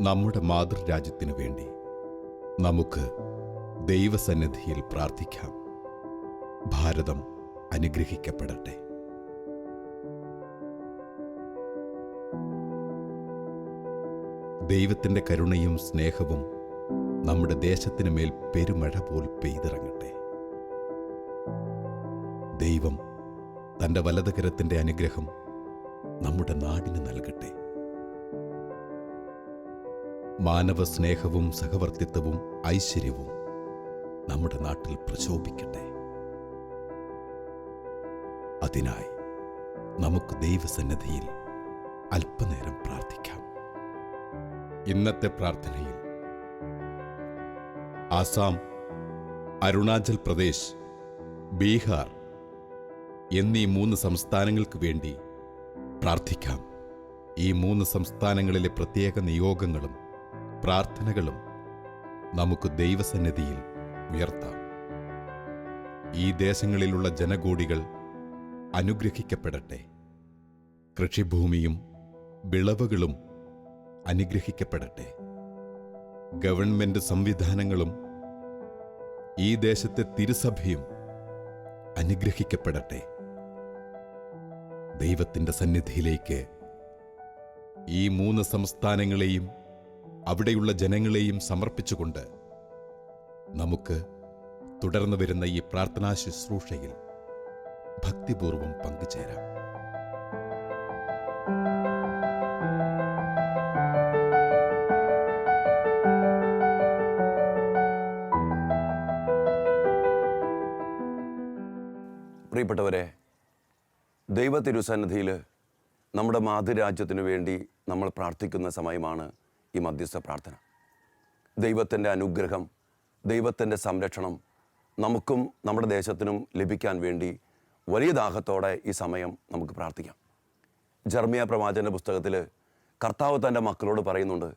നമ്മുടെ മാതൃരാജ്യത്തിനു വേണ്ടി നമുക്ക് ദൈവസന്നിധിയിൽ പ്രാർത്ഥിക്കാം. ഭാരതം അനുഗ്രഹിക്കപ്പെടട്ടെ. ദൈവത്തിന്റെ കരുണയും സ്നേഹവും നമ്മുടെ ദേശത്തിനു മേൽ പെരുമഴ പോൽ പെയ്തിറങ്ങട്ടെ. ദൈവം തന്റെ വലതുകരത്തിന്റെ അനുഗ്രഹം നമ്മുടെ നാടിന് നൽകട്ടെ. മാനവ സ്നേഹവും സഹവർത്തിത്വവും ഐശ്വര്യവും നമ്മുടെ നാട്ടിൽ പ്രശോഭിക്കട്ടെ അതിനായി നമുക്ക് ദൈവസന്നദ്ധിയിൽ അല്പനേരം പ്രാർത്ഥിക്കാം. ഇന്നത്തെ പ്രാർത്ഥനയിൽ ആസാം അരുണാചൽ പ്രദേശ് ബീഹാർ എന്നീ മൂന്ന് സംസ്ഥാനങ്ങൾക്ക് വേണ്ടി പ്രാർത്ഥിക്കാം. ഈ മൂന്ന് സംസ്ഥാനങ്ങളിലെ പ്രത്യേക നിയോഗങ്ങളും പ്രാർത്ഥനകളും നമുക്ക് ദൈവസന്നിധിയിൽ ഉയർത്താം. ഈ ദേശങ്ങളിലുള്ള ജനകൂടികൾ അനുഗ്രഹിക്കപ്പെടട്ടെ. കൃഷിഭൂമിയും വിളവുകളും അനുഗ്രഹിക്കപ്പെടട്ടെ. ഗവൺമെന്റ് സംവിധാനങ്ങളും ഈ ദേശത്തെ തിരുസഭയും അനുഗ്രഹിക്കപ്പെടട്ടെ. ദൈവത്തിന്റെ സന്നിധിയിലേക്ക് ഈ മൂന്ന് സംസ്ഥാനങ്ങളെയും അവിടെയുള്ള ജനങ്ങളെയും സമർപ്പിച്ചുകൊണ്ട് നമുക്ക് തുടർന്നു വരുന്ന ഈ പ്രാർത്ഥനാ ശുശ്രൂഷയിൽ ഭക്തിപൂർവം പങ്കുചേരാം. പ്രിയപ്പെട്ടവരെ ദൈവ തിരുസന്നിധിയിൽ നമ്മുടെ മാതൃരാജ്യത്തിനു വേണ്ടി നമ്മൾ പ്രാർത്ഥിക്കുന്ന സമയമാണ് ഈ മധ്യസ്ഥ പ്രാർത്ഥന. ദൈവത്തിന്റെ അനുഗ്രഹം ദൈവത്തിന്റെ സംരക്ഷണം നമുക്കും നമ്മുടെ ദേശത്തിനും ലഭിക്കാൻ വേണ്ടി വലിയ ദാഹത്തോടെ ഈ സമയം നമുക്ക് പ്രാർത്ഥിക്കാം. ജർമിയ പ്രവാചന്റെ പുസ്തകത്തിൽ കർത്താവ് തന്റെ മക്കളോട് പറയുന്നുണ്ട്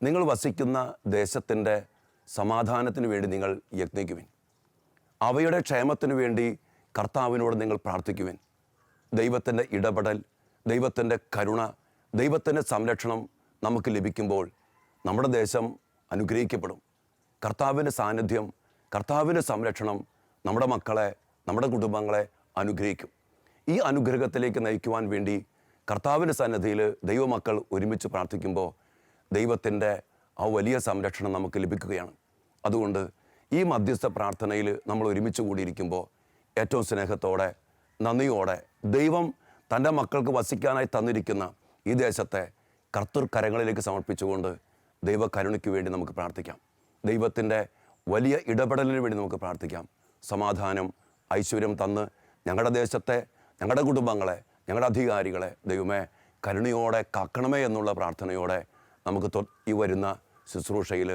നിങ്ങൾ വസിക്കുന്ന ദേശത്തിന്റെ സമാധാനത്തിന് വേണ്ടി നിങ്ങൾ യത്നിക്കുവിൻ അവയുടെ ക്ഷേമത്തിന് വേണ്ടി കർത്താവിനോട് നിങ്ങൾ പ്രാർത്ഥിക്കുവിൻ. ദൈവത്തിന്റെ ഇടപെടൽ ദൈവത്തിന്റെ കരുണ ദൈവത്തിന്റെ സംരക്ഷണം നമുക്ക് ലഭിക്കുമ്പോൾ നമ്മുടെ ദേശം അനുഗ്രഹിക്കപ്പെടും. കർത്താവിന്റെ സാന്നിധ്യം കർത്താവിന്റെ സംരക്ഷണം നമ്മുടെ മക്കളെ നമ്മുടെ കുടുംബങ്ങളെ അനുഗ്രഹിക്കും. ഈ അനുഗ്രഹത്തിലേക്ക് നയിക്കുവാൻ വേണ്ടി കർത്താവിന്റെ സന്നദ്ധിയിൽ ദൈവമക്കൾ ഒരുമിച്ച് പ്രാർത്ഥിക്കുമ്പോൾ ദൈവത്തിന്റെ ആ വലിയ സംരക്ഷണം നമുക്ക് ലഭിക്കുകയാണ്. അതുകൊണ്ട് ഈ മധ്യസ്ഥ പ്രാർത്ഥനയിൽ നമ്മൾ ഒരുമിച്ച് കൂടിയിരിക്കുമ്പോൾ ഏറ്റവും സ്നേഹത്തോടെ നന്ദിയോടെ ദൈവം തന്റെ മക്കൾക്ക് വസിക്കാനായി തന്നിരിക്കുന്ന ഈ ദേശത്തെ കർത്തൃ കരങ്ങളിലേക്ക് സമർപ്പിച്ചുകൊണ്ട് ദൈവ ദൈവകരുണയ്ക്ക് വേണ്ടി നമുക്ക് പ്രാർത്ഥിക്കാം. ദൈവത്തിന്റെ വലിയ ഇടപെടലിന് വേണ്ടി നമുക്ക് പ്രാർത്ഥിക്കാം. സമാധാനം ഐശ്വര്യം തന്ന് ഞങ്ങളുടെ ദേശത്തെ ഞങ്ങളുടെ കുടുംബങ്ങളെ ഞങ്ങളുടെ അധികാരികളെ ദൈവമേ കരുണയോടെ കാക്കണമേ എന്നുള്ള പ്രാർത്ഥനയോടെ നമുക്ക് ഈ വരുന്ന ശുശ്രൂഷയിൽ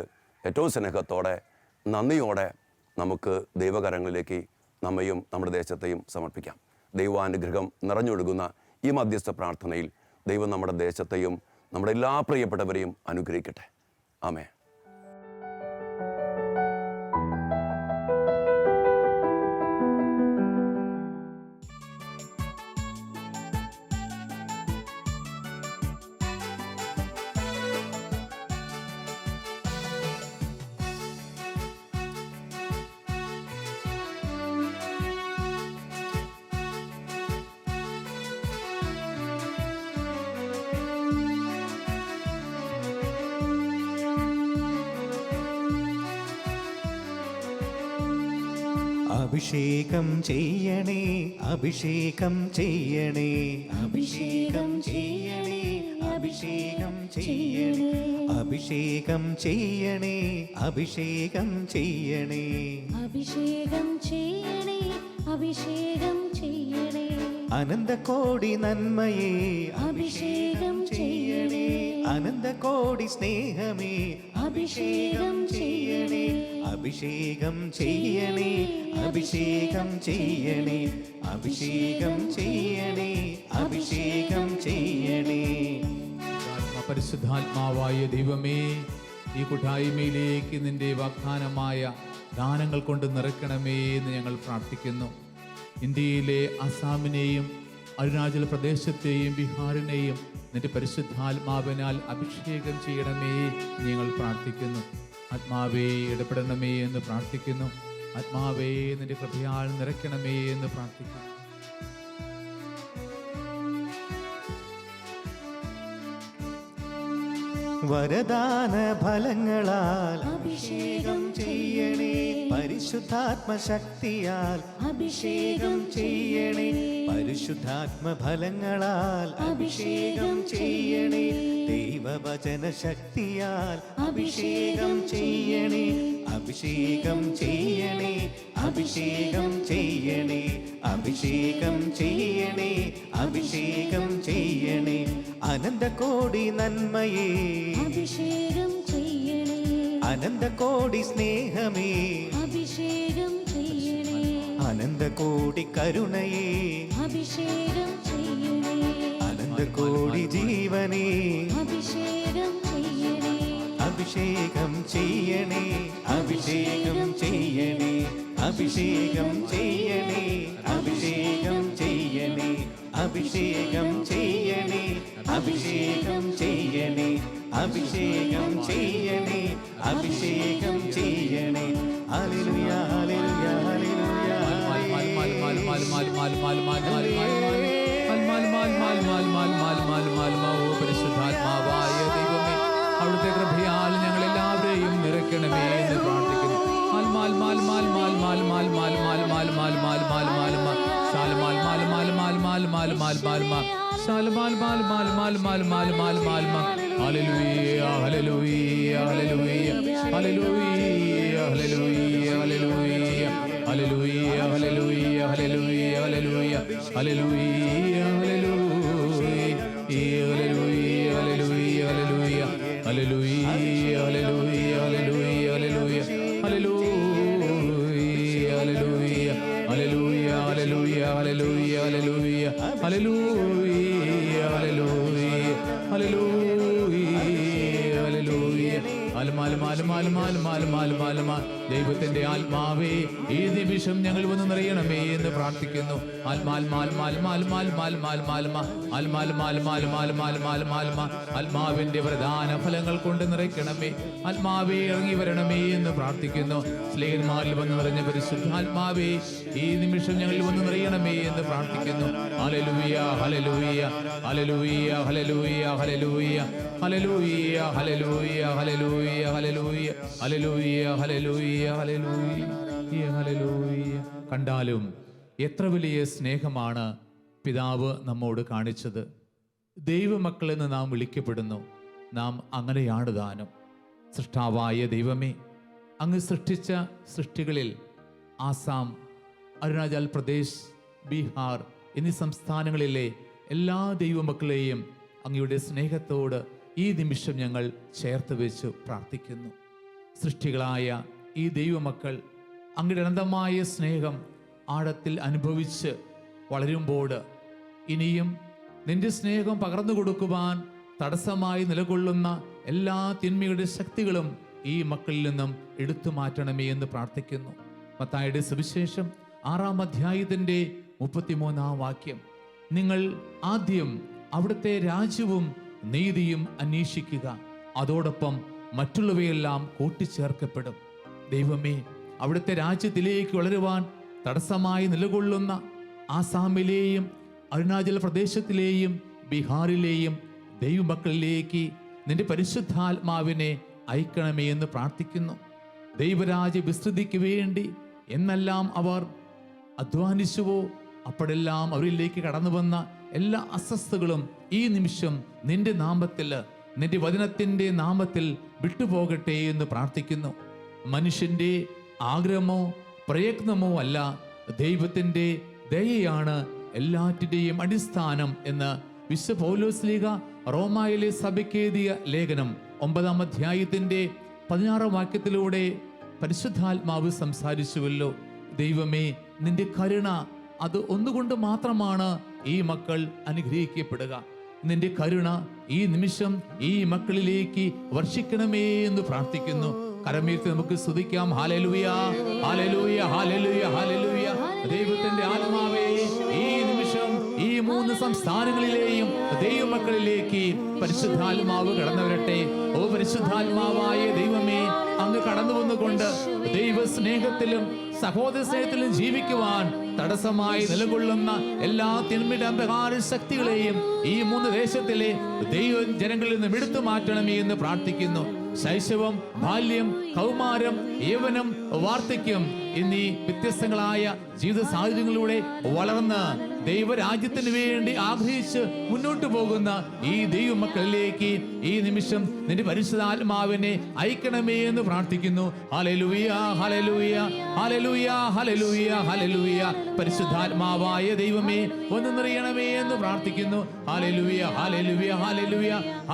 ഏറ്റവും സ്നേഹത്തോടെ നന്ദിയോടെ നമുക്ക് ദൈവകരങ്ങളിലേക്ക് നമ്മയും നമ്മുടെ ദേശത്തെയും സമർപ്പിക്കാം. ദൈവാനുഗ്രഹം നിറഞ്ഞൊഴുകുന്ന ഈ മധ്യസ്ഥ പ്രാർത്ഥനയിൽ ദൈവം നമ്മുടെ ദേശത്തെയും നമ്മുടെ എല്ലാ പ്രിയപ്പെട്ടവരെയും അനുഗ്രഹിക്കട്ടെ. ആമേ അഭിഷേകം ചെയ്യണേ അഭിഷേകം ചെയ്യണേ. അഭിഷേകം ചെയ്യണേ അഭിഷേകം ചെയ്യണേ. അഭിഷേകം ചെയ്യണേ അഭിഷേകം ചെയ്യണേ. അഭിഷേകം ചെയ്യണേ അഭിഷേകം ചെയ്യണേ. അനന്തകോടി നന്മയേ അഭിഷേകം ചെയ്യണേ. അനന്തകോടി സ്നേഹമേ അഭിഷേകം ചെയ്യണേ. അഭിഷേകം ചെയ്യണേ അഭിഷേകം ചെയ്യണേ അഭിഷേകം ചെയ്യണേ അഭിഷേകം ചെയ്യണേ. പരിശുദ്ധാത്മാവായ ദൈവമേ ഈ കൂട്ടായ്മയിലേക്ക് നിന്റെ വാഗ്ദാനമായ ദാനങ്ങൾ കൊണ്ട് നിറയ്ക്കണമേ എന്ന് ഞങ്ങൾ പ്രാർത്ഥിക്കുന്നു. ഇന്ത്യയിലെ അസാമിനെയും അരുണാചൽ പ്രദേശത്തെയും ബീഹാറിനെയും നിന്റെ പരിശുദ്ധാത്മാവിനാൽ അഭിഷേകം ചെയ്യണമേ ഞങ്ങൾ പ്രാർത്ഥിക്കുന്നു. ആത്മാവേ ഇടപെടണമേ എന്ന് പ്രാർത്ഥിക്കുന്നു. ആത്മാവേ നിന്റെ കൃപയാൽ നിറയ്ക്കണമേ എന്ന് പ്രാർത്ഥിക്കുന്നു. വരദാന ഫലങ്ങളാൽ അഭിഷേകം ചെയ്യണേ പരിശുദ്ധാത്മശക്തിയാൽ അഭിഷേകം ചെയ്യണേ പരിശുദ്ധാത്മ ഫലങ്ങളാൽ അഭിഷേകം ചെയ്യണേ. ദൈവവചന ശക്തിയാൽ അഭിഷേകം ചെയ്യണേ. അഭിഷേകം ചെയ്യണേ അഭിഷേകം ചെയ്യണേ അഭിഷേകം ചെയ്യണേ അഭിഷേകം ചെയ്യണേ. അനന്തകോടി നന്മയേ അഭിഷേകം ചെയ്യണേ. അനന്തകോടി സ്നേഹമേ അഭിഷേകം ചെയ്യണേ. അനന്തകോടി കരുണയേ അഭിഷേകം ചെയ്യണേ. അനന്തകോടി ജീവനേ അഭിഷേകം ചെയ്യണേ. അഭിഷേകം ചെയ്യണേ അഭിഷേകം ചെയ്യണേ അഭിഷേകം ചെയ്യണേ അഭിഷേകം ചെയ്യണേ അഭിഷേകം ചെയ്യണേ അഭിഷേകം ചെയ്യണേ അഭിഷേകം ചെയ്യണേ അഭിഷേകം ചെയ്യണേ ഹല്ലേലൂയ ഹല്ലേലൂയ ഹല്ലേലൂയ പരിശുദ്ധാത്മാവായ ആത്മാൽമ ഹലലൂയ ഹലലൂയ ഹലലൂയ ഹലലൂയ ഹലലൂയ നിമിഷം ഞങ്ങൾ വന്ന് നിറയണമേ എന്ന് പ്രാർത്ഥിക്കുന്നു ആത്മാവിന്റെ പ്രധാന ഫലങ്ങൾ കൊണ്ട് നിറയ്ക്കണമേ ആത്മാവേ ഇറങ്ങി വരണമേ എന്ന് പ്രാർത്ഥിക്കുന്നു സ്ലേഹന്മാരിൽ വന്ന് നിറഞ്ഞ പരിശുദ്ധ ആത്മാവേ ഈ നിമിഷം ഞങ്ങൾ വന്ന് നിറയണമേ എന്ന് പ്രാർത്ഥിക്കുന്നു ഹലലൂയ ഹലലൂയ ഹലലൂയ ഹലലൂയ ഹലലൂയ ഹലലൂയ ഹലലൂയ ഹലലൂയ ഹലലൂയ ഹലലൂയ ഹലലൂയ കണ്ടാലും എത്ര വലിയ സ്നേഹമാണ് പിതാവ് നമ്മോട് കാണിച്ചത്. ദൈവമക്കളെന്ന് നാം വിളിക്കപ്പെടുന്നു. നാം അങ്ങനെയാണ് ദാനം. സൃഷ്ടാവായ ദൈവമേ അങ്ങ് സൃഷ്ടിച്ച സൃഷ്ടികളിൽ ആസാം അരുണാചൽ പ്രദേശ് ബീഹാർ എന്നീ സംസ്ഥാനങ്ങളിലെ എല്ലാ ദൈവമക്കളെയും അങ്ങയുടെ സ്നേഹത്തോട് ഈ നിമിഷം ഞങ്ങൾ ചേർത്ത് വെച്ച് പ്രാർത്ഥിക്കുന്നു. സൃഷ്ടികളായ ഈ ദൈവമക്കൾ അങ്ങയുടെ അനന്തമായ സ്നേഹം ആഴത്തിൽ അനുഭവിച്ച് വളരുമ്പോൾ ഇനിയും നിന്റെ സ്നേഹം പകർന്നു കൊടുക്കുവാൻ തടസ്സമായി നിലകൊള്ളുന്ന എല്ലാ തിന്മയുടെ ശക്തികളും ഈ മക്കളിൽ നിന്നും എടുത്തു മാറ്റണമേ എന്ന് പ്രാർത്ഥിക്കുന്നു. മത്തായുടെ സുവിശേഷം ആറാം അധ്യായത്തിന്റെ മുപ്പത്തിമൂന്നാം വാക്യം. നിങ്ങൾ ആദ്യം അവിടുത്തെ രാജ്യവും നീതിയും അന്വേഷിക്കുക. അതോടൊപ്പം മറ്റുള്ളവയെല്ലാം കൂട്ടിച്ചേർക്കപ്പെടും. ദൈവമേ അവിടുത്തെ രാജ്യത്തിലേക്ക് വളരുവാൻ തടസ്സമായി നിലകൊള്ളുന്ന ആസാമിലെയും അരുണാചൽ പ്രദേശത്തിലെയും ബീഹാറിലെയും ദൈവമക്കളിലേക്ക് നിന്റെ പരിശുദ്ധാത്മാവിനെ അയക്കണമേ എന്ന് പ്രാർത്ഥിക്കുന്നു. ദൈവരാജ്യ വിസ്തൃതിക്ക് വേണ്ടി എന്നെല്ലാം അവർ അധ്വാനിച്ചുവോ അപ്പോഴെല്ലാം അവരിലേക്ക് കടന്നു വന്ന എല്ലാ അസ്വസ്ഥകളും ഈ നിമിഷം നിന്റെ നാമത്തിൽ നിന്റെ വചനത്തിന്റെ നാമത്തിൽ വിട്ടുപോകട്ടെ എന്ന് പ്രാർത്ഥിക്കുന്നു. മനുഷ്യന്റെ ആഗ്രഹമോ പ്രയത്നമോ അല്ല ദൈവത്തിന്റെ ദയയാണ് എല്ലാറ്റിന്റെയും അടിസ്ഥാനം എന്ന് വിശ്വ പൗലോസ്ലീഗ റോമായിലെ സഭയ്ക്കെഴുതിയ ലേഖനം ഒമ്പതാം അധ്യായത്തിന്റെ പതിനാറാം വാക്യത്തിലൂടെ പരിശുദ്ധാത്മാവ് സംസാരിച്ചുവല്ലോ. ദൈവമേ നിന്റെ കരുണ അത് ഒന്നുകൊണ്ട് മാത്രമാണ് ഈ മക്കൾ അനുഗ്രഹിക്കപ്പെടുക. നിന്റെ കരുണ ഈ നിമിഷം ഈ മക്കളിലേക്ക് വർഷിക്കണമേ എന്ന് പ്രാർത്ഥിക്കുന്നു. കരമീർത്തി നമുക്ക് സ്തുതിക്കാം. ഹാലലൂയ ഹാലലൂയ ഹാലലൂയ ഹാലലൂയ ദൈവത്തിന്റെ ആത്മാവേ ഈ നിമിഷം ഈ മൂന്ന് സംസ്ഥാനങ്ങളിലെയും ദൈവമക്കളിലേക്ക് പരിശുദ്ധാത്മാവ് കടന്നു വരട്ടെ ഓ പരിശുദ്ധാത്മാവായ ദൈവമേ അങ്ങ് കടന്നു വന്നുകൊണ്ട് ദൈവ സ്നേഹത്തിലും സഹോദര സ്നേഹത്തിലും ജീവിക്കുവാൻ തടസ്സമായി നിലകൊള്ളുന്ന എല്ലാ തിന്മിട അന്ധകാര ശക്തികളെയും ഈ മൂന്ന് ദേശത്തിലെ ദൈവ ജനങ്ങളിൽ നിന്നും എടുത്തു മാറ്റണമേ എന്ന് പ്രാർത്ഥിക്കുന്നു. ശൈശവം ബാല്യം കൗമാരം യൗവനം വാർദ്ധക്യം എന്നീ വ്യത്യസ്തങ്ങളായ ജീവിത സാഹചര്യങ്ങളിലൂടെ വളർന്ന് ദൈവരാജ്യത്തിന് വേണ്ടി ആഗ്രഹിച്ച് മുന്നോട്ട് പോകുന്ന ഈ ദൈവമക്കളിലേക്ക് ഈ നിമിഷം നിന്റെ പരിശുദ്ധാത്മാവിനെ അയക്കണമേ എന്ന് പ്രാർത്ഥിക്കുന്നു ഹലലുയ ഹലലുയ ഹലലുയ ഹലലുയ ഹലലുയ പരിശുദ്ധാത്മാവായ ദൈവമേ ഒന്ന് നിറയണമേ എന്ന് പ്രാർത്ഥിക്കുന്നു ഹലലുയ ഹലലുയ ഹലലുയ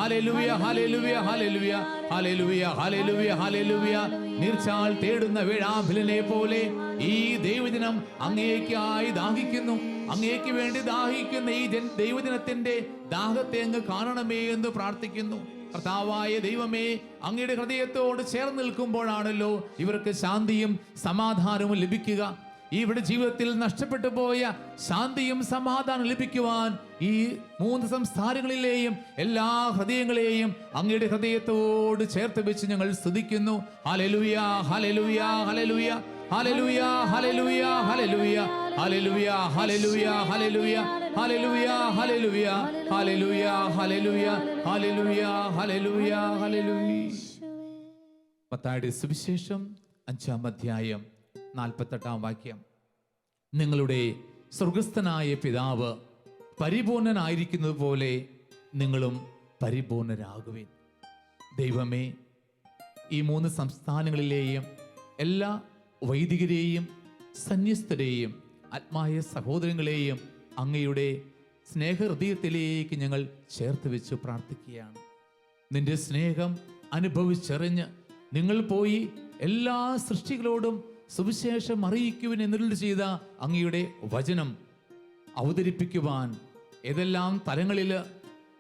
ഹലലുയ ഹലലുയ ഹലലുയ ഹലലുയ ഹലലുയ ഹലലുയ നീർച്ചാൽ തേടുന്ന വേഴാഭിലനെ പോലെ ഈ ദൈവദിനം അങ്ങേക്കായി ദാഹിക്കുന്നു അങ്ങേക്ക് വേണ്ടി ദാഹിക്കുന്ന ഈ ദൈവദിനത്തിന്റെ ദാഹത്തെ അങ്ങ് കാണണമേ എന്ന് പ്രാർത്ഥിക്കുന്നു. കർത്താവായ ദൈവമേ അങ്ങയുടെ ഹൃദയത്തോട് ചേർന്ന് നിൽക്കുമ്പോഴാണല്ലോ ഇവർക്ക് ശാന്തിയും സമാധാനവും ലഭിക്കുക. ഇവിടെ ജീവിതത്തിൽ നഷ്ടപ്പെട്ടു പോയ ശാന്തിയും സമാധാനം ലഭിക്കുവാൻ ഈ മൂന്ന് സംസ്ഥാനങ്ങളിലെയും എല്ലാ ഹൃദയങ്ങളെയും അങ്ങയുടെ ഹൃദയത്തോട് ചേർത്ത് വെച്ച് ഞങ്ങൾ സ്തുതിക്കുന്നു. ഹലലുയ ഹലലുയ ഹലലുയ ഹലലുയ സുവിശേഷം അഞ്ചാം അധ്യായം നാൽപ്പത്തെട്ടാം വാക്യം നിങ്ങളുടെ സ്വർഗസ്ഥനായ പിതാവ് പരിപൂർണനായിരിക്കുന്നത് പോലെ നിങ്ങളും പരിപൂർണരാകുവിൻ ദൈവമേ ഈ മൂന്ന് സംസ്ഥാനങ്ങളിലെയും എല്ലാ വൈദികരെയും സന്യസ്തരെയും ആത്മായ സഹോദരങ്ങളെയും അങ്ങയുടെ സ്നേഹഹൃദയത്തിലേക്ക് ഞങ്ങൾ ചേർത്ത് വെച്ച് പ്രാർത്ഥിക്കുകയാണ്. നിന്റെ സ്നേഹം അനുഭവിച്ചറിഞ്ഞ് നിങ്ങൾ പോയി എല്ലാ സൃഷ്ടികളോടും സുവിശേഷം അറിയിക്കുവിൻ എന്നിട്ട് ചെയ്ത അങ്ങയുടെ വചനം അവതരിപ്പിക്കുവാൻ ഏതെല്ലാം തലങ്ങളിൽ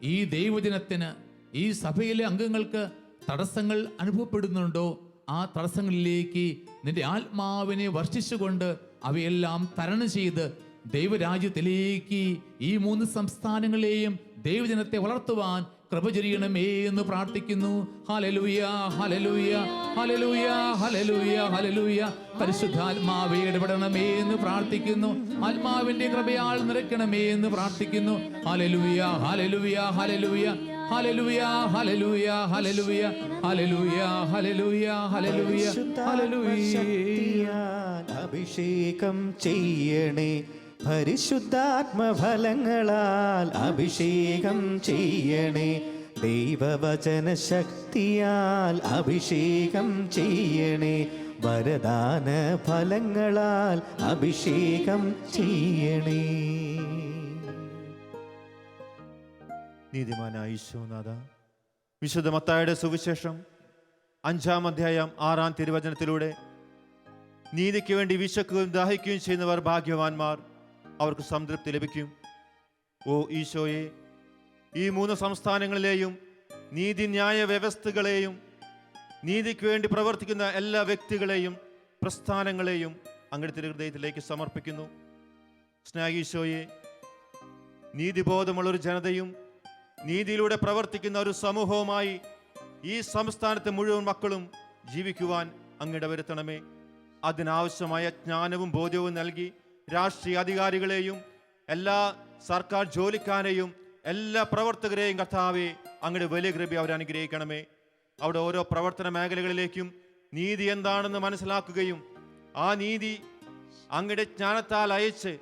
ഈ ദൈവജനത്തിന് ഈ സഭയിലെ അംഗങ്ങൾക്ക് തടസ്സങ്ങൾ അനുഭവപ്പെടുന്നുണ്ടോ ആ തടസ്സങ്ങളിലേക്ക് നിന്റെ ആത്മാവിനെ വർഷിച്ചുകൊണ്ട് അവയെല്ലാം തരണം ചെയ്ത് ദൈവരാജ്യത്തിലേക്ക് ഈ മൂന്ന് സംസ്ഥാനങ്ങളെയും ദൈവജനത്തെ വളർത്തുവാൻ കൃപ ചൊരിയണമേ എന്ന് പ്രാർത്ഥിക്കുന്നു. ഹലലുയ ഹലലുയ ഹലലുയ ഹലലുയ ഹലലുയ പരിശുദ്ധാത്മാവേ ഇടപെടണമേ എന്ന് പ്രാർത്ഥിക്കുന്നു. ആത്മാവിന്റെ കൃപയാൽ നിറയ്ക്കണമേ എന്ന് പ്രാർത്ഥിക്കുന്നു. ഹലലുയ ഹലലുയ ഹലലുയ ഹലലുയ ഹലലുയ ഹലലുയ ഹലലുയ ഹലലുയ ഹലലുയ അഭിഷേകം ചെയ്യണേ. പരിശുദ്ധാത്മഫലങ്ങളാൽ അഭിഷേകം ചെയ്യണേ. ദൈവവചന ശക്തിയാൽ അഭിഷേകം ചെയ്യണേ. വരദാന ഫലങ്ങളാൽ അഭിഷേകം ചെയ്യണേ. നീതിമാനായ ഈശോനാഥ വിശുദ്ധ മത്തായുടെ സുവിശേഷം അഞ്ചാം അധ്യായം ആറാം തിരുവചനത്തിലൂടെ നീതിക്ക് വേണ്ടി വിശക്കുകയും ദാഹിക്കുകയും ചെയ്യുന്നവർ ഭാഗ്യവാന്മാർ അവർക്ക് സംതൃപ്തി ലഭിക്കും. ഓ ഈശോയെ ഈ മൂന്ന് സംസ്ഥാനങ്ങളിലെയും നീതിന്യായ വ്യവസ്ഥകളെയും നീതിക്ക് വേണ്ടി പ്രവർത്തിക്കുന്ന എല്ലാ വ്യക്തികളെയും പ്രസ്ഥാനങ്ങളെയും അങ്ങയുടെ ഹൃദയത്തിലേക്ക് സമർപ്പിക്കുന്നു. സ്നേഹീശോയെ നീതിബോധമുള്ളൊരു ജനതയും നീതിയിലൂടെ പ്രവർത്തിക്കുന്ന ഒരു സമൂഹവുമായി ഈ സംസ്ഥാനത്തെ മുഴുവൻ മക്കളും ജീവിക്കുവാൻ അങ്ങിട വരുത്തണമേ. അതിനാവശ്യമായ ജ്ഞാനവും ബോധ്യവും നൽകി രാഷ്ട്രീയ അധികാരികളെയും എല്ലാ സർക്കാർ ജോലിക്കാരെയും എല്ലാ പ്രവർത്തകരെയും കർത്താവെ അങ്ങയുടെ വലിയ കൃപ അവരെ അനുഗ്രഹിക്കണമേ. അവിടെ ഓരോ പ്രവർത്തന മേഖലകളിലേക്കും നീതി എന്താണെന്ന് മനസ്സിലാക്കുകയും ആ നീതി അങ്ങയുടെ ജ്ഞാനത്താൽ അയച്ച്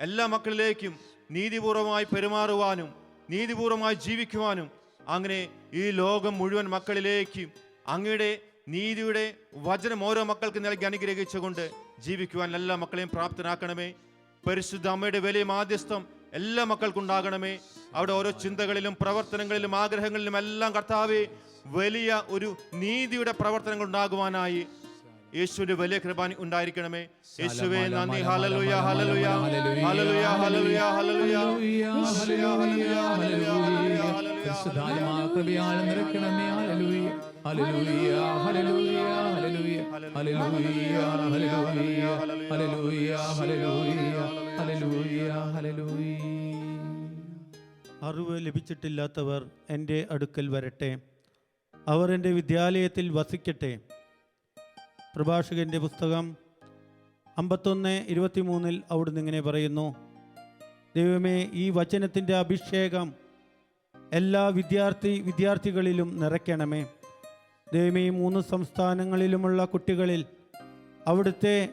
എല്ലാ മക്കളിലേക്കും നീതിപൂർവമായി പെരുമാറുവാനും നീതിപൂർവമായി ജീവിക്കുവാനും അങ്ങനെ ഈ ലോകം മുഴുവൻ മക്കളിലേക്ക് അങ്ങയുടെ നീതിയുടെ വചനം ഓരോ മക്കൾക്ക് നൽകി അനുഗ്രഹിച്ചുകൊണ്ട് ജീവിക്കുവാൻ എല്ലാ മക്കളെയും പ്രാപ്തനാക്കണമേ. പരിശുദ്ധ അമ്മയുടെ വലിയ മാധ്യസ്ഥം എല്ലാ മക്കൾക്കുണ്ടാകണമേ അവിടെ ഓരോ ചിന്തകളിലും പ്രവർത്തനങ്ങളിലും ആഗ്രഹങ്ങളിലും എല്ലാം കർത്താവേ വലിയ ഒരു നീതിയുടെ പ്രവർത്തനങ്ങൾ ഉണ്ടാകുവാനായി യേശുവിന്റെ വലിയ കൃപാനി ഉണ്ടായിരിക്കണമേ യേശുവെ നന്ദി ഹലലുയ ഹലലുയ ഹലലുയ ഹലലുയ ഹലലുയ അറിവ് ലഭിച്ചിട്ടില്ലാത്തവർ എന്റെ അടുക്കൽ വരട്ടെ അവർ എന്റെ വിദ്യാലയത്തിൽ വസിക്കട്ടെ പ്രഭാഷകന്റെ പുസ്തകം അമ്പത്തൊന്ന് ഇരുപത്തിമൂന്നിൽ അവിടുന്ന് ഇങ്ങനെ പറയുന്നു ദൈവമേ ഈ വചനത്തിന്റെ അഭിഷേകം എല്ലാ വിദ്യാർത്ഥി വിദ്യാർത്ഥികളിലും നിറയ്ക്കണമേ. ദൈവമേ മൂന്ന് സംസ്ഥാനങ്ങളിലുമുള്ള കുട്ടികളിൽ അവിടുത്തെ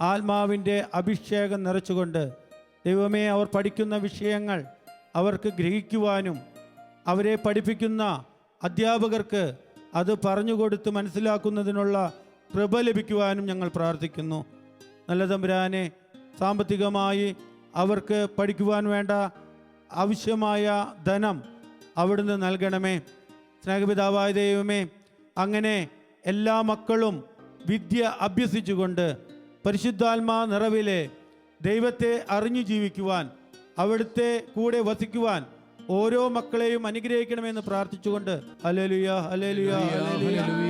ആത്മാവിന്റെ അഭിഷേകം നിറച്ചുകൊണ്ട് ദൈവമേ അവർ പഠിക്കുന്ന വിഷയങ്ങൾ അവർക്ക് ഗ്രഹിക്കുവാനും അവരെ പഠിപ്പിക്കുന്ന അധ്യാപകർക്ക് അത് പറഞ്ഞുകൊടുത്ത് മനസ്സിലാക്കുന്നതിനുള്ള കൃപ ലഭിക്കുവാനും ഞങ്ങൾ പ്രാർത്ഥിക്കുന്നു. നല്ല തമ്പുരാനെ സാമ്പത്തികമായി അവർക്ക് പഠിക്കുവാൻ വേണ്ട ആവശ്യമായ ധനം അവിടുന്ന് നൽകണമേ. സ്നേഹപിതാവായ ദൈവമേ അങ്ങനെ എല്ലാ മക്കളും വിദ്യ അഭ്യസിച്ചുകൊണ്ട് പരിശുദ്ധാത്മാ നിറവിലെ ദൈവത്തെ അറിഞ്ഞു ജീവിക്കുവാൻ അവിടുത്തെ കൂടെ വസിക്കുവാൻ ഓരോ മക്കളെയും അനുഗ്രഹിക്കണമെന്ന് പ്രാർത്ഥിച്ചുകൊണ്ട് ഹല്ലേലൂയ ഹല്ലേലൂയ ഹല്ലേലൂയ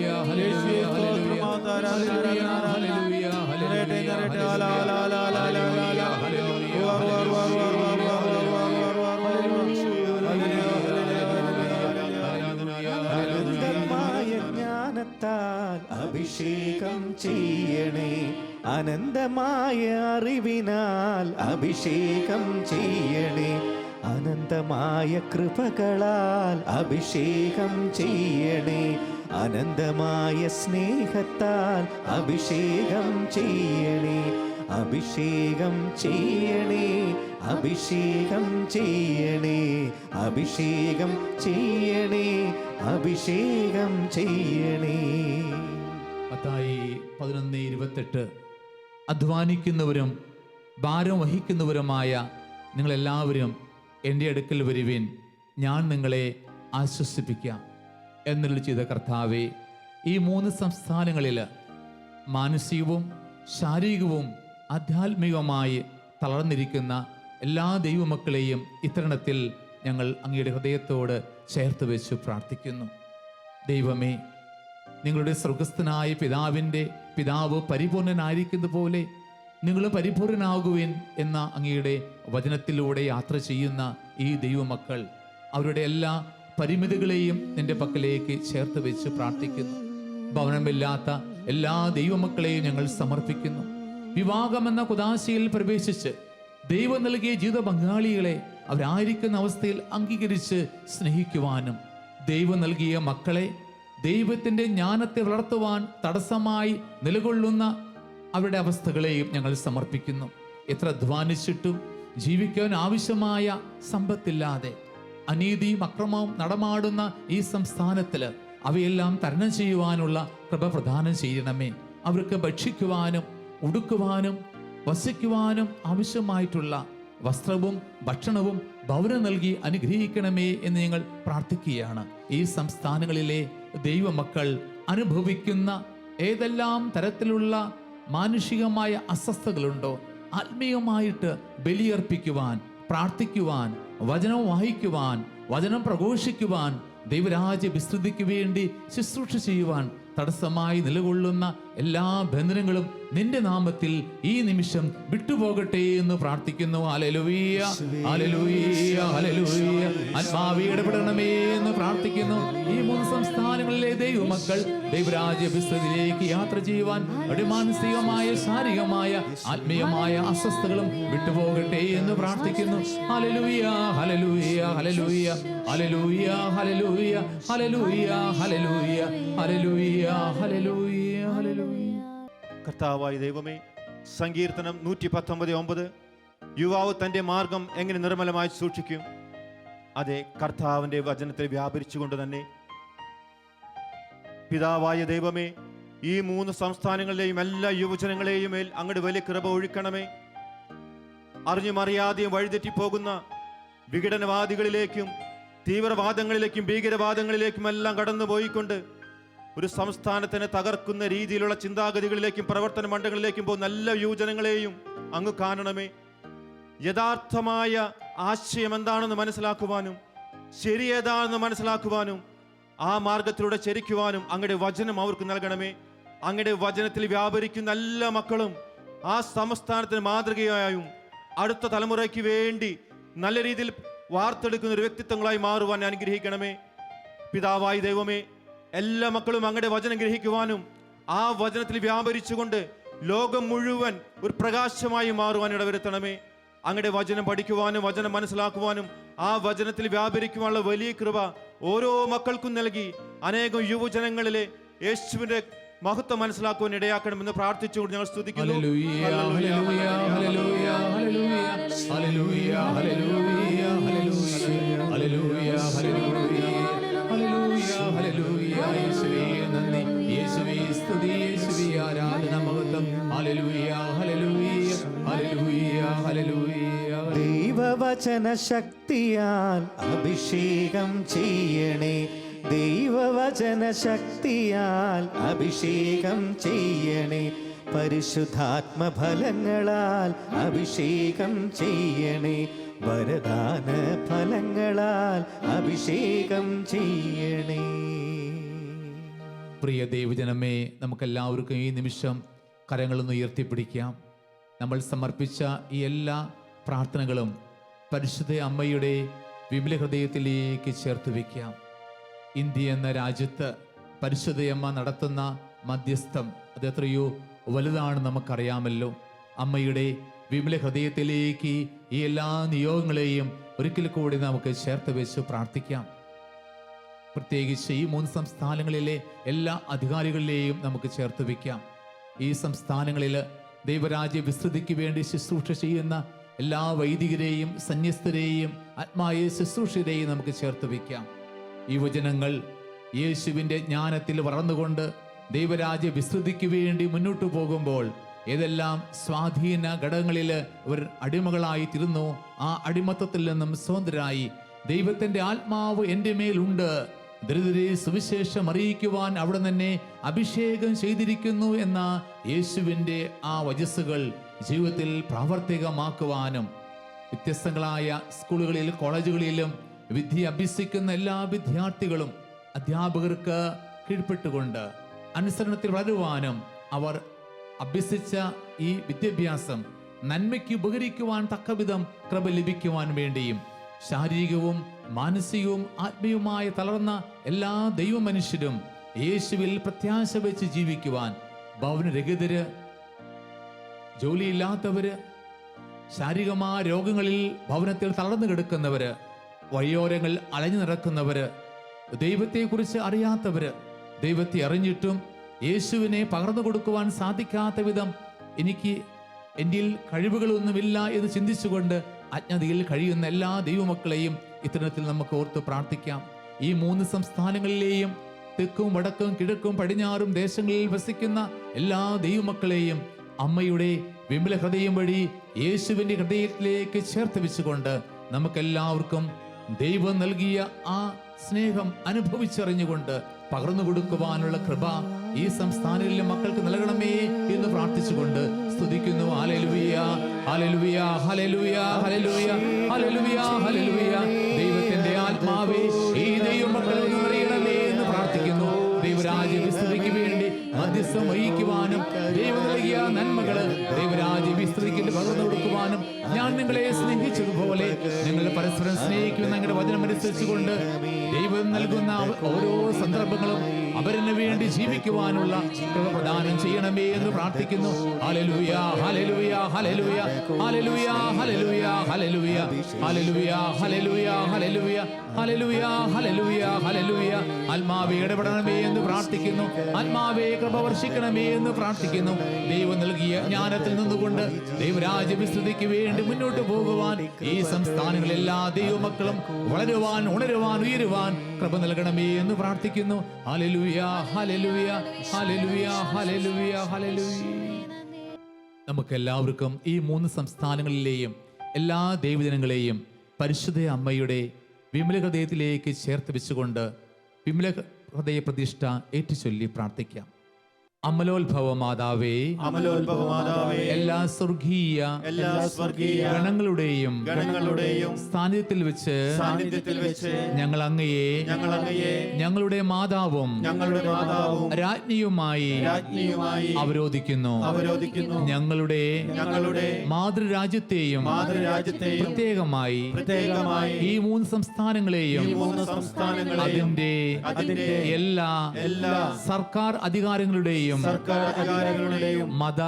അഭിഷേകം ചെയ്യണേ. അനന്തമായ അറിവിനാൽ അഭിഷേകം ചെയ്യണേ. അനന്തമായ കൃപകളാൽ അഭിഷേകം ചെയ്യണേ. അനന്തമായ സ്നേഹത്താൽ അഭിഷേകം ചെയ്യണേ അഭിഷേകം ചെയ്യണേ അഭിഷേകം ചെയ്യണേ അഭിഷേകം ചെയ്യണേ അഭിഷേകം ചെയ്യണേ. മത്തായി പതിനൊന്ന് ഇരുപത്തെട്ട്. അധ്വാനിക്കുന്നവരും ഭാരം വഹിക്കുന്നവരുമായ നിങ്ങളെല്ലാവരും എന്റെ അടുക്കൽ വരുവിൻ. ഞാൻ നിങ്ങളെ ആശ്വസിപ്പിക്കാം. എന്നുള്ള ചെയ്ത കർത്താവെ ഈ മൂന്ന് സംസ്ഥാനങ്ങളിൽ മാനസികവും ശാരീരികവും ആധ്യാത്മികവുമായി തളർന്നിരിക്കുന്ന എല്ലാ ദൈവമക്കളെയും ഇത്തരണത്തിൽ ഞങ്ങൾ അങ്ങയുടെ ഹൃദയത്തോട് ചേർത്ത് വെച്ച് പ്രാർത്ഥിക്കുന്നു. ദൈവമേ നിങ്ങളുടെ സ്വർഗസ്ഥനായ പിതാവിന്റെ പിതാവ് പരിപൂർണനായിരിക്കുന്ന പോലെ നിങ്ങൾ പരിപൂർണനാകുവിൻ എന്ന അങ്ങയുടെ വചനത്തിലൂടെ യാത്ര ചെയ്യുന്ന ഈ ദൈവമക്കൾ അവരുടെ എല്ലാ പരിമിതികളെയും നിന്റെ പക്കലേക്ക് ചേർത്ത് വെച്ച് പ്രാർത്ഥിക്കുന്നു. ഭവനമില്ലാത്ത എല്ലാ ദൈവമക്കളെയും ഞങ്ങൾ സമർപ്പിക്കുന്നു. വിവാഹമെന്ന കുദാശയിൽ പ്രവേശിച്ച് ദൈവം നൽകിയ ജീവിത പങ്കാളികളെ അവരായിരിക്കുന്ന അവസ്ഥയിൽ അംഗീകരിച്ച് സ്നേഹിക്കുവാനും ദൈവം നൽകിയ മക്കളെ ദൈവത്തിന്റെ ജ്ഞാനത്തെ വളർത്തുവാൻ തടസ്സമായി നിലകൊള്ളുന്ന അവരുടെ അവസ്ഥകളെയും ഞങ്ങൾ സമർപ്പിക്കുന്നു. എത്ര അധ്വാനിച്ചിട്ടും ജീവിക്കാൻ ആവശ്യമായ സമ്പത്തില്ലാതെ അനീതിയും അക്രമവും നടമാടുന്ന ഈ സംസ്ഥാനത്തിൽ അവയെല്ലാം തരണം ചെയ്യുവാനുള്ള കൃപ പ്രദാനം ചെയ്യണമേ. അവർക്ക് ഭക്ഷിക്കുവാനും ഉടുക്കുവാനും വസിക്കുവാനും ആവശ്യമായിട്ടുള്ള വസ്ത്രവും ഭക്ഷണവും ഭവനം നൽകി അനുഗ്രഹിക്കണമേ എന്ന് ഞങ്ങൾ പ്രാർത്ഥിക്കുകയാണ്. ഈ സംസ്ഥാനങ്ങളിലെ ദൈവമക്കൾ അനുഭവിക്കുന്ന ഏതെല്ലാം തരത്തിലുള്ള മാനുഷികമായ അസ്വസ്ഥതകളുണ്ടോ ആത്മീയമായിട്ട് ബലിയർപ്പിക്കുവാൻ പ്രാർത്ഥിക്കുവാൻ വചനം വായിക്കുവാൻ വചനം പ്രഘോഷിക്കുവാൻ ദൈവരാജ്യ വിസ്തൃതിക്ക് വേണ്ടി ശുശ്രൂഷ ചെയ്യുവാൻ തടസ്സമായി നിലകൊള്ളുന്ന എല്ലാ ബന്ധനങ്ങളും നിന്റെ നാമത്തിൽ ഈ നിമിഷം വിട്ടുപോകട്ടെ എന്ന് പ്രാർത്ഥിക്കുന്നു. അലലുയ അലലുയ അലലുയ ആത്മാവി ഇടപെടണമേ എന്ന് പ്രാർത്ഥിക്കുന്നു. ഈ മൂന്ന് സംസ്ഥാനങ്ങളിലെ ദൈവമക്കൾ ദൈവരാജ്യ വിസ്തൃതിയിലേക്ക് യാത്ര ചെയ്യുവാൻ ഒരു മാനസികമായ ശാരീരികമായ ആത്മീയമായ അസ്വസ്ഥകളും വിട്ടുപോകട്ടെ എന്ന് പ്രാർത്ഥിക്കുന്നു. ഹലലൂയ ഹലലൂയ ഹലലൂയ ഹലലൂയ ഹലലൂയ ഹലലൂയ ഹലലൂയ ഹലലുയ ഹലലുയ കർത്താവായ ദൈവമേ സങ്കീർത്തനം നൂറ്റി പത്തൊമ്പത് ഒമ്പത്. യുവാവ് തന്റെ മാർഗം എങ്ങനെ നിർമ്മലമായി സൂക്ഷിക്കും? അതെ കർത്താവിന്റെ വചനത്തിൽ വ്യാപരിച്ചുകൊണ്ട് തന്നെ. പിതാവായ ദൈവമേ ഈ മൂന്ന് സംസ്ഥാനങ്ങളിലെയും എല്ലാ യുവജനങ്ങളെയും മേൽ അങ്ങോട്ട് വലിയ കൃപ ഒഴുക്കണമേ. അറിഞ്ഞും അറിയാതെയും വഴിതെറ്റിപ്പോകുന്ന വിഘടനവാദികളിലേക്കും തീവ്രവാദങ്ങളിലേക്കും ഭീകരവാദങ്ങളിലേക്കും എല്ലാം കടന്നുപോയിക്കൊണ്ട് ഒരു സംസ്ഥാനത്തിനെ തകർക്കുന്ന രീതിയിലുള്ള ചിന്താഗതികളിലേക്കും പ്രവർത്തന മണ്ഡലങ്ങളിലേക്കും പോകുന്ന നല്ല യുവജനങ്ങളെയും അങ്ങ് കാണണമേ. യഥാർത്ഥമായ ആശയം എന്താണെന്ന് മനസ്സിലാക്കുവാനും ശരി ഏതാണെന്ന് മനസ്സിലാക്കുവാനും ആ മാർഗത്തിലൂടെ ചരിക്കുവാനും അങ്ങയുടെ വചനം അവർക്ക് നൽകണമേ. അങ്ങയുടെ വചനത്തിൽ വ്യാപരിക്കുന്ന എല്ലാ മക്കളും ആ സംസ്ഥാനത്തിന് മാതൃകയായും അടുത്ത തലമുറയ്ക്ക് വേണ്ടി നല്ല രീതിയിൽ വാർത്തെടുക്കുന്ന ഒരു വ്യക്തിത്വങ്ങളായി മാറുവാൻ അനുഗ്രഹിക്കണമേ. പിതാവായി ദൈവമേ എല്ലാ മക്കളും അങ്ങയുടെ വചനം ഗ്രഹിക്കുവാനും ആ വചനത്തിൽ വ്യാപരിച്ചുകൊണ്ട് ലോകം മുഴുവൻ ഒരു പ്രകാശമായി മാറുവാൻ ഇടവരുത്തണമേ. അങ്ങയുടെ വചനം പഠിക്കുവാനും വചനം മനസ്സിലാക്കുവാനും ആ വചനത്തിൽ വ്യാപരിക്കുവാനുള്ള വലിയ കൃപ ഓരോ മക്കൾക്കും നൽകി അനേകം യുവജനങ്ങളിലെ യേശുവിന്റെ മഹത്വം മനസ്സിലാക്കുവാൻ ഇടയാക്കണമെന്ന് പ്രാർത്ഥിച്ചുകൊണ്ട് ഞങ്ങൾ സ്തുതിക്കുന്നു. ദൈവവചന ശക്തിയാൽ അഭിഷേകം ചെയ്യണേ. ദൈവവചന ശക്തിയാൽ അഭിഷേകം ചെയ്യണേ. പരിശുദ്ധാത്മഫലങ്ങളാൽ അഭിഷേകം ചെയ്യണേ. വരദാന ഫലങ്ങളാൽ അഭിഷേകം ചെയ്യണേ. പ്രിയ ദൈവജനമേ നമുക്കെല്ലാവർക്കും ഈ നിമിഷം കരങ്ങളൊന്ന് ഉയർത്തിപ്പിടിക്കാം. നമ്മൾ സമർപ്പിച്ച ഈ എല്ലാ പ്രാർത്ഥനകളും പരിശുദ്ധ അമ്മയുടെ വിമല ഹൃദയത്തിലേക്ക് ചേർത്ത് വയ്ക്കാം ഇന്ത്യ എന്ന രാജ്യത്ത് പരിശുദ്ധയമ്മ നടത്തുന്ന മധ്യസ്ഥം അത് എത്രയോ വലുതാണ് നമുക്കറിയാമല്ലോ. അമ്മയുടെ വിമല ഹൃദയത്തിലേക്ക് ഈ എല്ലാ നിയോഗങ്ങളെയും ഒരിക്കൽ കൂടി നമുക്ക് ചേർത്ത് വെച്ച് പ്രാർത്ഥിക്കാം. പ്രത്യേകിച്ച് ഈ മൂന്ന് സംസ്ഥാനങ്ങളിലെ എല്ലാ അധികാരികളിലെയും നമുക്ക് ചേർത്ത് വയ്ക്കാം ഈ സംസ്ഥാനങ്ങളിൽ ദൈവരാജ്യ വിസ്തൃതിക്ക് വേണ്ടി ശുശ്രൂഷ ചെയ്യുന്ന എല്ലാ വൈദികരെയും സന്യസ്തരെയും ആത്മായ ശുശ്രൂഷരെയും നമുക്ക് ചേർത്ത് വയ്ക്കാം. വചനങ്ങൾ യേശുവിന്റെ ജ്ഞാനത്തിൽ വളർന്നുകൊണ്ട് ദൈവരാജ്യ വിസ്തൃതിക്ക് വേണ്ടി മുന്നോട്ട് പോകുമ്പോൾ ഏതെല്ലാം സ്വാധീന ഘടകങ്ങളിൽ ഇവർ അടിമകളായി തിരുന്നു ആ അടിമത്തത്തിൽ നിന്നും സ്വതന്ത്രരായി ദൈവത്തിന്റെ ആത്മാവ് എന്റെ മേലുണ്ട് ദരിദ്രരെ സുവിശേഷം അറിയിക്കുവാൻ അവിടെ തന്നെ അഭിഷേകം ചെയ്തിരിക്കുന്നു എന്ന യേശുവിന്റെ ആ വചസ്സുകൾ ജീവിതത്തിൽ പ്രാവർത്തികമാക്കുവാനും വ്യത്യസ്തങ്ങളായ സ്കൂളുകളിൽ കോളേജുകളിലും വിദ്യ അഭ്യസിക്കുന്ന എല്ലാ വിദ്യാർത്ഥികളും അധ്യാപകർക്ക് കീഴ്പ്പെട്ടുകൊണ്ട് അനുസരണത്തിൽ വളരുവാനും അവർ അഭ്യസിച്ച ഈ വിദ്യാഭ്യാസം നന്മയ്ക്ക് ഉപകരിക്കുവാൻ തക്കവിധം കൃപ ലഭിക്കുവാൻ വേണ്ടിയും ശാരീരികവും മാനസികവും ആത്മീയവുമായ തളർന്ന എല്ലാ ദൈവമനുഷ്യരും യേശുവിൽ പ്രത്യാശ വെച്ച് ജീവിക്കുവാൻ ഭവനരഹിതര് ജോലിയില്ലാത്തവര് ശാരീരികമായ രോഗങ്ങളിൽ ഭവനത്തിൽ തളർന്നു കിടക്കുന്നവര് വഴിയോരങ്ങൾ അലഞ്ഞു നടക്കുന്നവര് ദൈവത്തെക്കുറിച്ച് അറിയാത്തവര് ദൈവത്തെ അറിഞ്ഞിട്ടും യേശുവിനെ പകർന്നു കൊടുക്കുവാൻ സാധിക്കാത്ത വിധം എനിക്ക് എന്റെ കഴിവുകളൊന്നുമില്ല എന്ന് ചിന്തിച്ചുകൊണ്ട് അജ്ഞതയിൽ കഴിയുന്ന എല്ലാ ദൈവമക്കളെയും ഇത്തരത്തിൽ നമുക്ക് ഓർത്ത് പ്രാർത്ഥിക്കാം. ഈ മൂന്ന് സംസ്ഥാനങ്ങളിലെയും തെക്കും വടക്കും കിഴക്കും പടിഞ്ഞാറും ദേശങ്ങളിൽ വസിക്കുന്ന എല്ലാ ദൈവമക്കളെയും അമ്മയുടെ വിമല ഹൃദയം വഴി യേശുവിന്റെ ഹൃദയത്തിലേക്ക് ചേർത്ത് വെച്ചുകൊണ്ട് നമുക്കെല്ലാവർക്കും ദൈവം നൽകിയ ആ സ്നേഹം അനുഭവിച്ചറിഞ്ഞുകൊണ്ട് പകർന്നു കൊടുക്കുവാനുള്ള കൃപ ഈ സംസ്ഥാനങ്ങളിലെ മക്കൾക്ക് നൽകണമേ എന്ന് പ്രാർത്ഥിച്ചുകൊണ്ട് സ്തുതിക്കുന്നു. ദൈവത്തിന്റെ ആത്മാവേ ഈ മധ്യസ്ഥം വഹിക്കുവാനും ദൈവം നൽകിയ നന്മകൾ ദൈവരാജ്യം വിസ്തൃതിക്ക് പകർന്നു കൊടുക്കുവാനും ഞാൻ നിങ്ങളെ സ്നേഹിച്ചതുപോലെ നിങ്ങൾ പരസ്പരം സ്നേഹിക്കുന്ന നിങ്ങളുടെ വചനം അനുസരിച്ചുകൊണ്ട് ദൈവം നൽകുന്ന ഓരോ സന്ദർഭങ്ങളും അവരിന് വേണ്ടി ജീവിക്കുവാനുള്ള പ്രദാനം ചെയ്യണമേ എന്ന് പ്രാർത്ഥിക്കുന്നു ഹലലുയ ഹലലുയ ഹലലുയ ഹലലുയ ഹലലുയ ഹലലുയ ഹലലുയ ഹലലുയ ഹലലുയ ഹലലുയ ഹലലുയ ഹലലുയ ആത്മാവേ ഇടപെടണമേ എന്ന് പ്രാർത്ഥിക്കുന്നു ആത്മാവേ കൃപ വർഷിക്കണമേ എന്ന് പ്രാർത്ഥിക്കുന്നു ദൈവം നൽകിയ ജ്ഞാനത്തിൽ നിന്നുകൊണ്ട് ദൈവരാജ്യ വിസ്തൃതിക്ക് വേണ്ടി മുന്നോട്ട് പോകുവാൻ ഈ സംസ്ഥാനങ്ങളിൽ എല്ലാ ദൈവമക്കളും വളരുവാൻ ഉണരുവാൻ ഉയരുവാൻ കൃപ നൽകണമേ എന്ന് പ്രാർത്ഥിക്കുന്നു. നമുക്ക് എല്ലാവർക്കും ഈ മൂന്ന് സംസ്ഥാനങ്ങളിലെയും എല്ലാ ദൈവജനങ്ങളെയും പരിശുദ്ധ അമ്മയുടെ വിമല ഹൃദയത്തിലേക്ക് ചേർത്ത് വെച്ചുകൊണ്ട് വിമല ഹൃദയ പ്രതിഷ്ഠ ഏറ്റുചൊല്ലി പ്രാർത്ഥിക്കാം. അമലോത്ഭവ മാതാവേ അമലോത്ഭവ മാതാവേ എല്ലാ സ്വർഗീയ എല്ലാ സ്വർഗീയ ഗണങ്ങളുടെയും ഗണങ്ങളുടെയും സാന്നിധ്യത്തിൽ വെച്ച് സാന്നിധ്യത്തിൽ വെച്ച് ഞങ്ങൾ അങ്ങയെ ഞങ്ങൾ അങ്ങയെ ഞങ്ങളുടെ മാതാവും ഞങ്ങളുടെ മാതാവും രാജ്ഞിയുമായി രാജ്ഞിയുമായി അവരോധിക്കുന്നു. അവരോധിക്കുന്നു. ഞങ്ങളുടെ ഞങ്ങളുടെ മാതൃരാജ്യത്തെയും മാതൃരാജ്യത്തെയും പ്രത്യേകമായി പ്രത്യേകമായി ഈ മൂന്ന് സംസ്ഥാനങ്ങളെയും ഈ മൂന്ന് സംസ്ഥാനങ്ങളെയും അതിന്റെ അതിന്റെ എല്ലാ എല്ലാ സർക്കാർ അധികാരങ്ങളുടെയും സർക്കാർ അധികാരികളുടെയും മത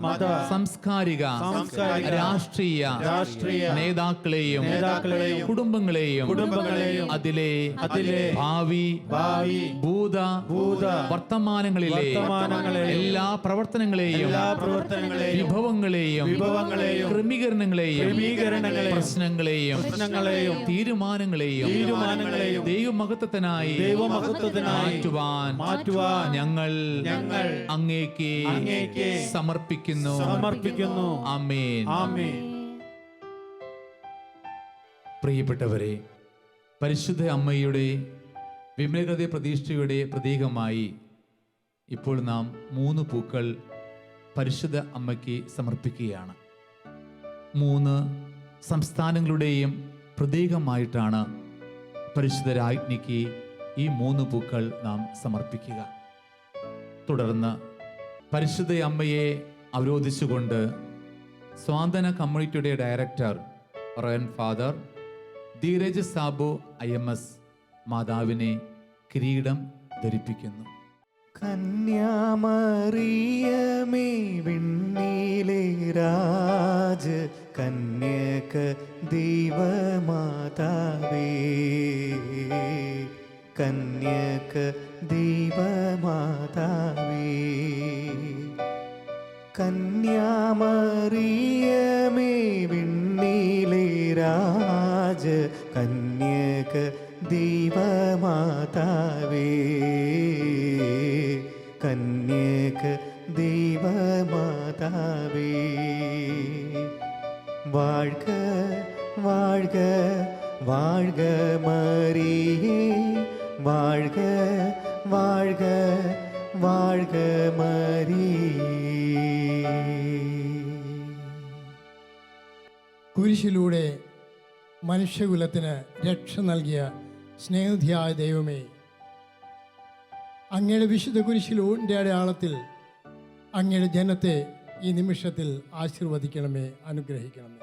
മത സാംസ്കാരിക സാംസ്കാരിക രാഷ്ട്രീയ രാഷ്ട്രീയ നേതാക്കളെയും നേതാക്കളെയും കുടുംബങ്ങളെയും കുടുംബങ്ങളെയും അതിലെ അതിലെ ഭാവി ഭാവി ഭൂത ഭൂത വർത്തമാനങ്ങളിലെ വർത്തമാനങ്ങളെയും എല്ലാ പ്രവർത്തനങ്ങളെയും എല്ലാ പ്രവർത്തനങ്ങളെയും വിഭവങ്ങളെയും വിഭവങ്ങളെയും ക്രമീകരണങ്ങളെയും ക്രമീകരണങ്ങളെയും പ്രശ്നങ്ങളെയും പ്രശ്നങ്ങളെയും തീരുമാനങ്ങളെയും തീരുമാനങ്ങളെയും ദൈവമഹത്വത്തിനായി ദൈവമഹത്വത്തിനായി മാറ്റുവാൻ മാറ്റുവാൻ ഞങ്ങൾ ഞങ്ങൾ അങ്ങേക്ക് അങ്ങേക്ക് സമർപ്പിക്കുന്നു. സമർപ്പിക്കുന്നു. ആമേൻ. ആമേൻ. പ്രിയപ്പെട്ടവരെ പരിശുദ്ധ അമ്മയുടെ വിമലകൃത പ്രതീക്ഷയുടെ പ്രതീകമായി ഇപ്പോൾ നാം മൂന്ന് പൂക്കൾ പരിശുദ്ധ അമ്മയ്ക്ക് സമർപ്പിക്കുകയാണ്. മൂന്ന് സംസ്ഥാനങ്ങളുടെയും പ്രതീകമായിട്ടാണ് പരിശുദ്ധ രാജ്ഞിക്ക് ഈ മൂന്ന് പൂക്കൾ നാം സമർപ്പിക്കുക. തുടർന്ന് പരിശുദ്ധ അമ്മയെ അവരോധിച്ചുകൊണ്ട് സ്വാന്തന കമ്മ്യൂണിറ്റിയുടെ director Rayan father Dheeraj Sabu I M S മാതാവിനെ കിരീടം ധരിപ്പിക്കുന്നു. കന്യാമറിയമേ കന്യക ദൈവമാതാവേ. കന്യക ദൈവമാതാവേ കന്യാമറിയമേ വിണ്ണിലെ രാജ കന്യക ദൈവമാതാവേ കന്യക ദൈവമാതാവേ വാഴ്ക വാഴ്ക വാഴ്ക മറിയേ வாழ்க வாழ்க வாழ்க மரியே കുരിശിലൂടെ മനുഷ്യകുലത്തിന് രക്ഷ നൽകിയ സ്നേഹധിയായ ദൈവമേ അങ്ങയുടെ വിശുദ്ധ കുരിശിലൂടെ അടയാളത്തിൽ അങ്ങയുടെ ജനത്തെ ഈ നിമിഷത്തിൽ ആശീർവദിക്കണമേ അനുഗ്രഹിക്കണമേ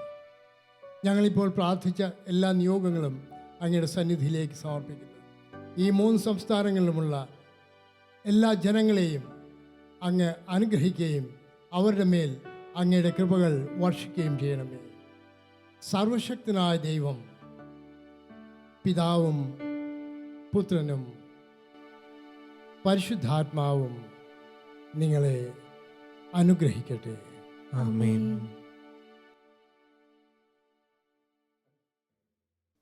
ഞങ്ങളിപ്പോൾ പ്രാർത്ഥിച്ച എല്ലാ നിയോഗങ്ങളും അങ്ങയുടെ സന്നിധിയിലേക്ക് സമർപ്പിക്കുന്നു ഈ മൂന്ന് സംസ്ഥാനങ്ങളിലുമുള്ള എല്ലാ ജനങ്ങളെയും അങ്ങ് അനുഗ്രഹിക്കുകയും അവരുടെ മേൽ അങ്ങയുടെ കൃപകൾ വർഷിക്കുകയും ചെയ്യണമേ. സർവശക്തനായ ദൈവം പിതാവും പുത്രനും പരിശുദ്ധാത്മാവും നിങ്ങളെ അനുഗ്രഹിക്കട്ടെ. ആമേൻ.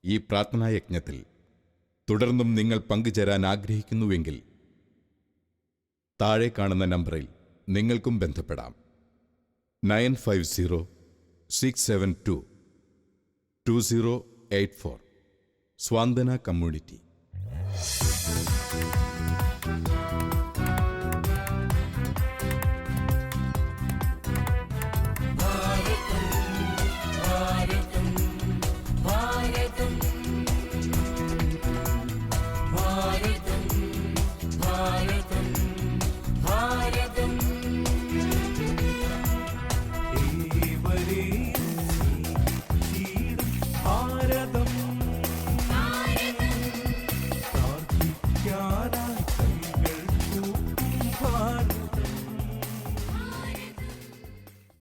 ഈ പ്രാർത്ഥനായജ്ഞത്തിൽ തുടർന്നും നിങ്ങൾ പങ്കുചേരാൻ ആഗ്രഹിക്കുന്നുവെങ്കിൽ താഴെ കാണുന്ന നമ്പറിൽ നിങ്ങൾക്കും ബന്ധപ്പെടാം. Nine five zero six seven two two zero eight four Swanthana community.